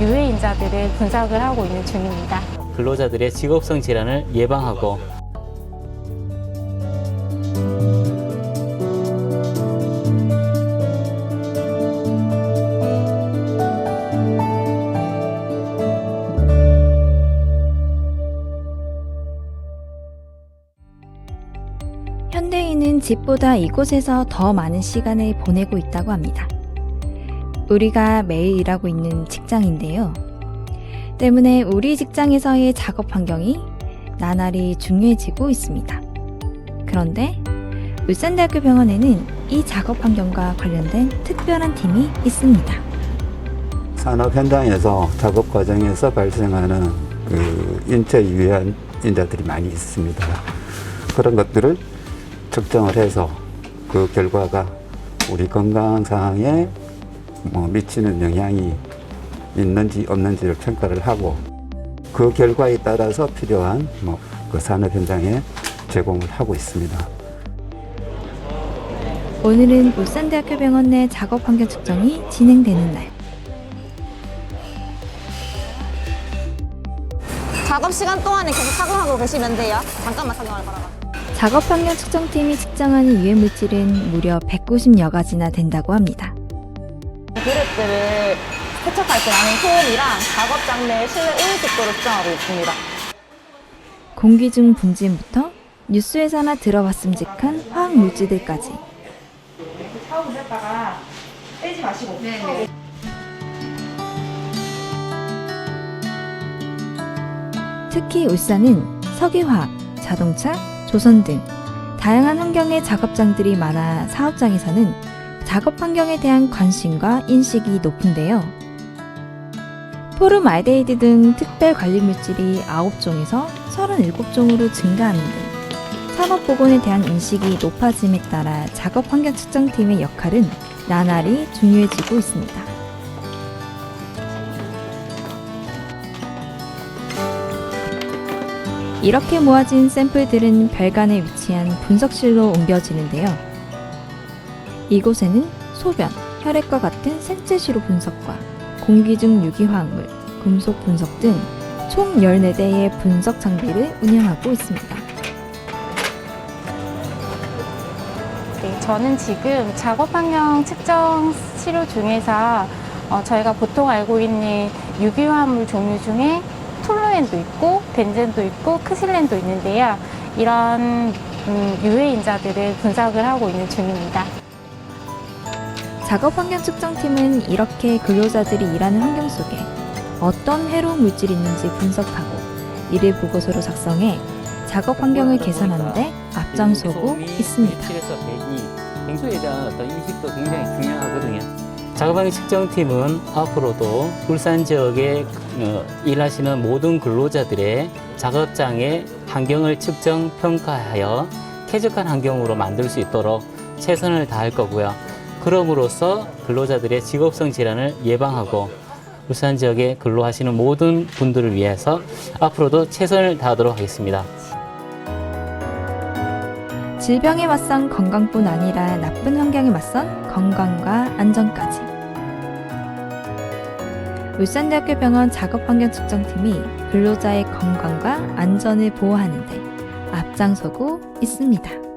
유해인자들을 분석을 하고 있는 중입니다. 근로자들의 직업성 질환을 예방하고 현대인은 집보다 이곳에서 더 많은 시간을 보내고 있다고 합니다. 우리가 매일 일하고 있는 직장인데요. 때문에 우리 직장에서의 작업 환경이 나날이 중요해지고 있습니다. 그런데 울산대학교 병원에는 이 작업 환경과 관련된 특별한 팀이 있습니다. 산업 현장에서 작업 과정에서 발생하는 그 인체 유해한 인자들이 많이 있습니다. 그런 것들을 측정을 해서 그 결과가 우리 건강 상황에 뭐 미치는 영향이 있는지 없는지를 평가를 하고 그 결과에 따라서 필요한 뭐 그 산업 현장에 제공을 하고 있습니다. 오늘은 울산대학교 병원 내 작업 환경 측정이 진행되는 날. 작업 시간 동안에 계속 착용하고 계시면 돼요. 잠깐만 착용할 거라고. 작업 환경 측정팀이 측정하는 유해 물질은 무려 190여 가지나 된다고 합니다. 그릇들을 세척할 때 나는 소음이랑 작업 장 내 실내 오염 속도를 측정하고 있습니다. 공기 중 분진부터 뉴스에서나 들어봤음직한 화학 물질들까지. 특히 울산은 석유화학, 자동차, 조선 등 다양한 환경의 작업장들이 많아 사업장에서는 작업 환경에 대한 관심과 인식이 높은데요. 포름 알데히드 등 특별 관리 물질이 9종에서 37종으로 증가하는 등 산업 보건에 대한 인식이 높아짐에 따라 작업 환경 측정팀의 역할은 나날이 중요해지고 있습니다. 이렇게 모아진 샘플들은 별관에 위치한 분석실로 옮겨지는데요. 이곳에는 소변, 혈액과 같은 생체시로 분석과 공기 중 유기화학물, 금속 분석 등 총 14대의 분석 장비를 운영하고 있습니다. 네, 저는 지금 작업 환경 측정 치료 중에서 어, 저희가 보통 알고 있는 유기화합물 종류 중에 톨루엔도 있고 벤젠도 있고 크실렌도 있는데요. 이런 음, 유해 인자들을 분석을 하고 있는 중입니다. 작업 환경 측정팀은 이렇게 근로자들이 일하는 환경 속에 어떤 해로운 물질이 있는지 분석하고 이를 보고서로 작성해 작업 환경을 개선하는 데 앞장서고 있습니다. 7에서 102 뱅소에 대한 어떤 인식도 굉장히 중요하거든요. 작업환경 측정팀은 앞으로도 울산 지역에 어, 일하시는 모든 근로자들의 작업장의 환경을 측정 평가하여 쾌적한 환경으로 만들 수 있도록 최선을 다할 거고요. 그럼으로써 근로자들의 직업성 질환을 예방하고 울산 지역에 근로하시는 모든 분들을 위해서 앞으로도 최선을 다하도록 하겠습니다. 질병에 맞선 건강뿐 아니라 나쁜 환경에 맞선 건강과 안전까지. 울산대학교 병원 작업환경 측정팀이 근로자의 건강과 안전을 보호하는데 앞장서고 있습니다.